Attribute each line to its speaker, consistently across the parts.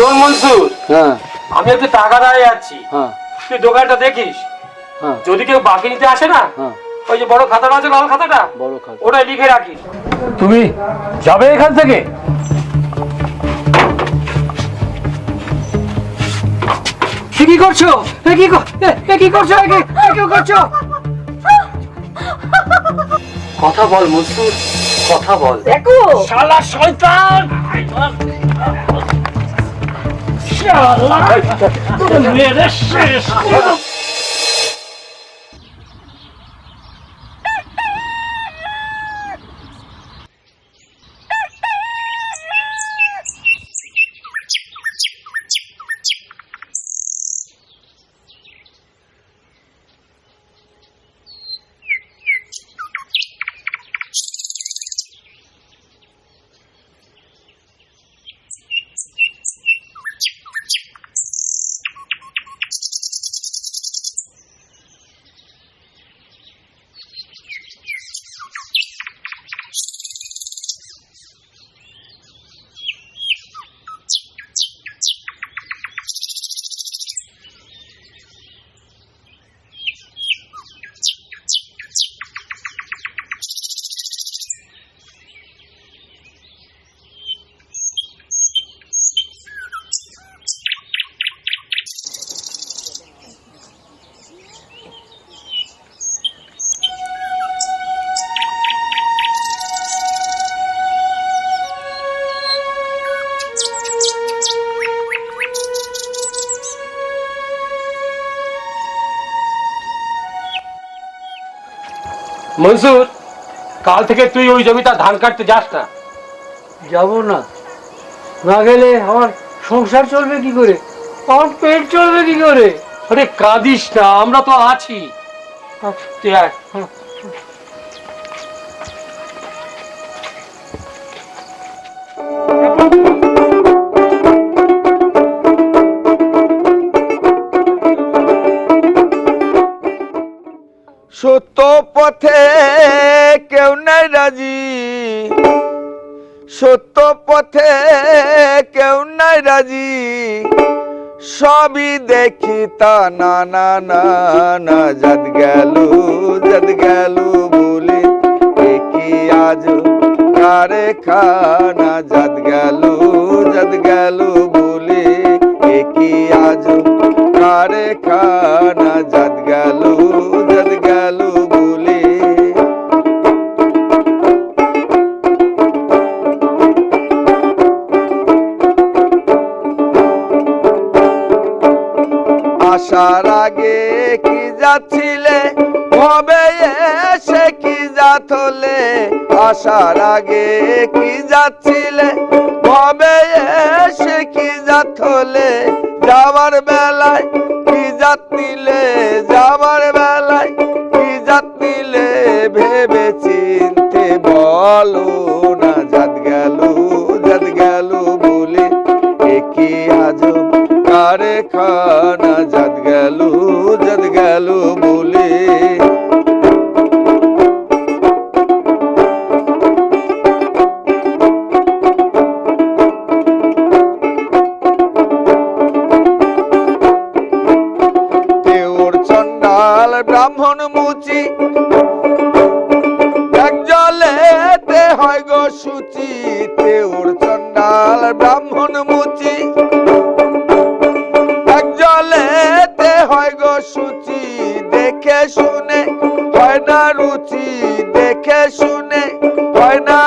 Speaker 1: শোন মনসুর
Speaker 2: হ্যাঁ।
Speaker 1: আমি একটু টাকা দিয়ে যাচ্ছি
Speaker 2: হ্যাঁ।
Speaker 1: তুই দোকানটা দেখিস।
Speaker 2: হ্যাঁ।
Speaker 1: যদি কেউ বাকি নিতে আসে না
Speaker 2: হ্যাঁ।
Speaker 1: ওই যে বড় খাতাটা আছে লাল খাতাটা
Speaker 2: বড় খাতা।
Speaker 1: ওটাই লিখে রাখিস।
Speaker 2: তুমি যাবে এখান থেকে?
Speaker 1: কি করছ? এ কি কর- এ- এ কি করছ? এ কি- কি করছ? কথা বল মনসুর কথা বল।
Speaker 3: দেখো।
Speaker 1: শালা শয়তান! শালা মেরে শেষ মনসুর কাল থেকে তুই ওই জমিটা ধান কাটতে যাস না।
Speaker 2: যাব না। না গেলে আমার সংসার চলবে কি করে? আমার পেট চলবে কি করে?
Speaker 1: আরে কাঁদিস না আমরা তো আছি। তুই আয়।
Speaker 4: পথে কেউ নাই রাজি। সবই দেখি তা না না না না যাদ গেল যাদ গেল বলে। দেখি আজ কারে খানা আসার আগে কি যাচ্ছিলে? হবে এসে কি যাতলে? আসার আগে কি যাচ্ছিলে? হবে এসে কি যাতলে? যাওয়ার বেলায় কি যাত নিলে যাওয়ার বেলায় কি যাত নিলে ভেবে চিনতে বলো না যাত গেল যাত গেল বলে একই আজব কারে খানা যাদ গেল যাদ গেল বলে। ব্রাহ্মণ মুচি শুনে হয় না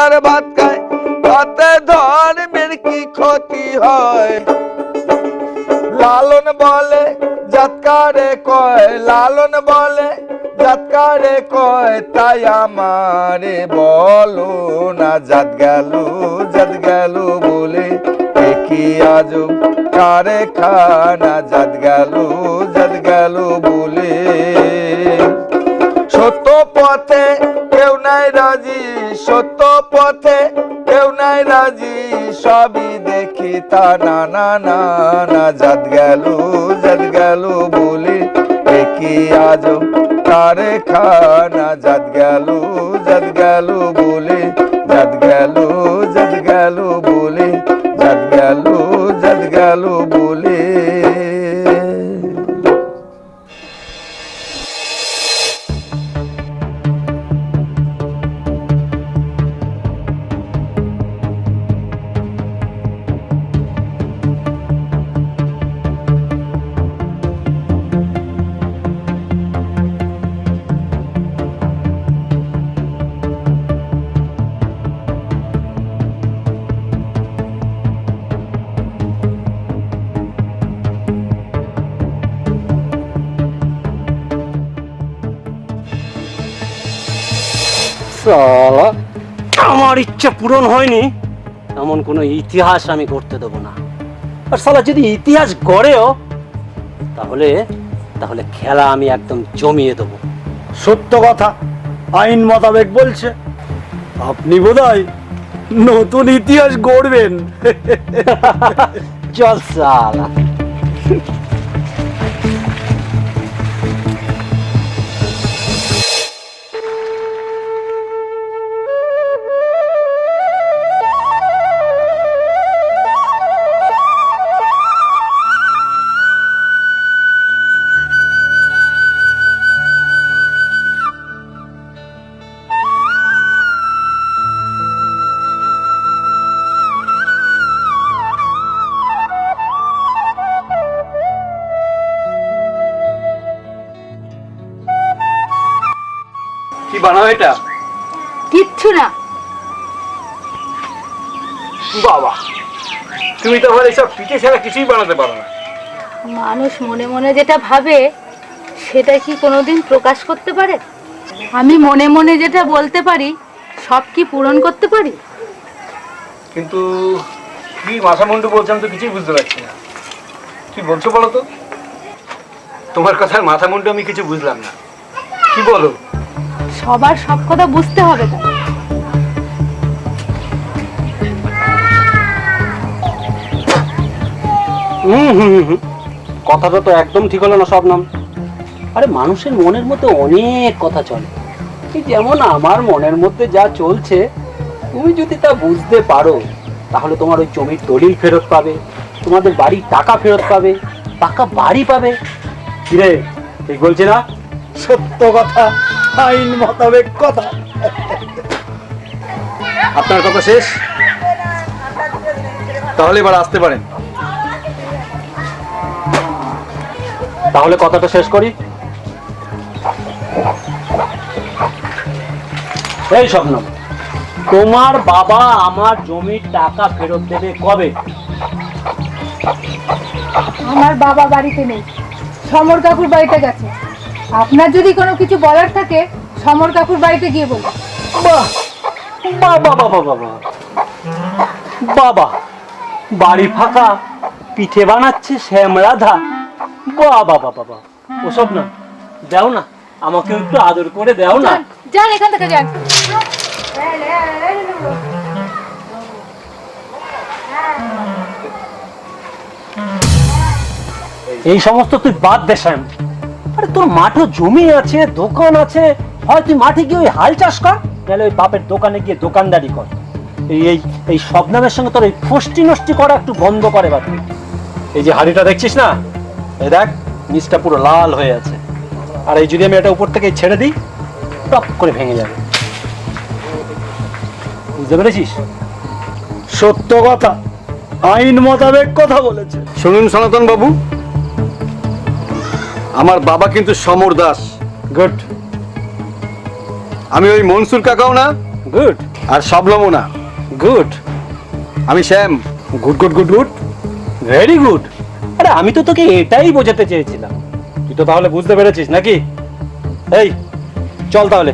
Speaker 4: বেশার ভাত খায়, তাতে ধর্মের কি ক্ষতি হয়? লালন বলে, জাতকারে কয়, লালন বলে, জাতকারে কয়, তাই আমারে বলো না, জাত গেল জাত গেল বলে কি আজব কারে খানা জাত গেল জাত গেল বলে। সত্য পথে সত্য পথে কেউ নাই রাজি, সবই দেখি তা না না না না, জাত গেল জাত গেল বলি দেখি আজ তারে খানা, জাত গেল জাত গেল বলি, জাত গেল, জাত
Speaker 1: সালা আমার ইচ্ছা পূরণ হয়নি। এমন কোনো ইতিহাস আমি করতে দেবো না। আর সালা যদি ইতিহাস গড়েও তাহলে তাহলে খেলা আমি একদম জমিয়ে দেবো।
Speaker 3: সত্য কথা আইন মোতাবেক বলছে। আপনি বোধহয় নতুন ইতিহাস গড়বেন।
Speaker 1: চল সালা
Speaker 3: বানাও এটা।
Speaker 5: কিচ্ছু না।
Speaker 3: বাবা তুমি তো আবার এইসব পিঠে ছাড়া কিছুই বানাতে পারো না।
Speaker 5: মানুষ মনে মনে যেটা ভাবে সেটা কি কোনোদিন প্রকাশ করতে পারে? আমি মনে মনে যেটা বলতে পারি সব কি পূরণ করতে পারি?
Speaker 3: কিন্তু কি মাথা মুন্ডু বলছেন তো কিছুই বুঝতে পারছি না। কি বলছো বলো তো? তোমার কথার মাথা মুন্ডু আমি কিছু বুঝলাম না। কি বলো?
Speaker 5: সবার সব কথা বুঝতে হবে তো।
Speaker 1: হুম হুম হুম, হুম। কথাটা তো একদম ঠিক হলো না সব নাম আরে মানুষের মনের মধ্যে অনেক কথা চলে। যেমন আমার মনের মধ্যে যা চলছে তুমি যদি তা বুঝতে পারো তাহলে তোমার ওই জমির দলিল ফেরত পাবে তোমাদের বাড়ির টাকা ফেরত পাবে পাকা বাড়ি পাবে। কিরে ঠিক বলছি না?
Speaker 3: সত্য কথা। আইন মোতাবেক কথা।
Speaker 6: আপনার কথা শেষ? তাহলে এবার আসতে পারেন।
Speaker 1: তাহলে কথাটা শেষ করি। এই স্বপ্ন তোমার বাবা আমার জমির টাকা ফেরত দেবে কবে?
Speaker 5: আমার বাবা বাড়িতে নেই। সমর কাকুর বাড়িতে গেছে। আপনার যদি কোনো কিছু বলার থাকে সমর কাকুর বাড়িতে গিয়ে বলুন।
Speaker 1: বাহ বাবা বাবা বাবা বাবা বাড়ি ফাঁকা পিঠে বানাচ্ছে শ্যাম রাধা। বাবা বাবা বাবা ওসব না দাও না আমাকে একটু আদর করে দাও না।
Speaker 5: যান এখান থেকে যান।
Speaker 1: এই সমস্ত তুই বাদ দে শ্যাম। আরে তোর মাঠে জমি আছে দোকান আছে। হয় তুই মাঠে গিয়ে ওই হাল চাষ কর তাহলে ওই বাপের দোকানে গিয়ে দোকানদারি কর। এই এই এই সঙ্গে তোর এই ফষ্টি নষ্টি করা একটু বন্ধ করে বা তুই। এই যে হাড়িটা দেখছিস না? এই দেখ নিচটা পুরো লাল হয়ে আছে। আর এই যদি আমি এটা উপর থেকে ছেড়ে দিই টপ করে ভেঙে যাবে। বুঝতে পেরেছিস?
Speaker 3: সত্য কথা। আইন মোতাবেক কথা বলেছে।
Speaker 6: শুনুন সনাতন বাবু আমার বাবা কিন্তু সমর দাস।
Speaker 1: গুড।
Speaker 6: আমি ওই মনসুর কাকাও না
Speaker 1: গুড।
Speaker 6: আর সবলমও না।
Speaker 1: গুড।
Speaker 6: আমি Shyam.
Speaker 1: Good good good good. Very good. আরে আমি তো তোকে এটাই বোঝাতে চেয়েছিলাম। তুই তো তাহলে বুঝতে পেরেছিস নাকি? এই চল তাহলে।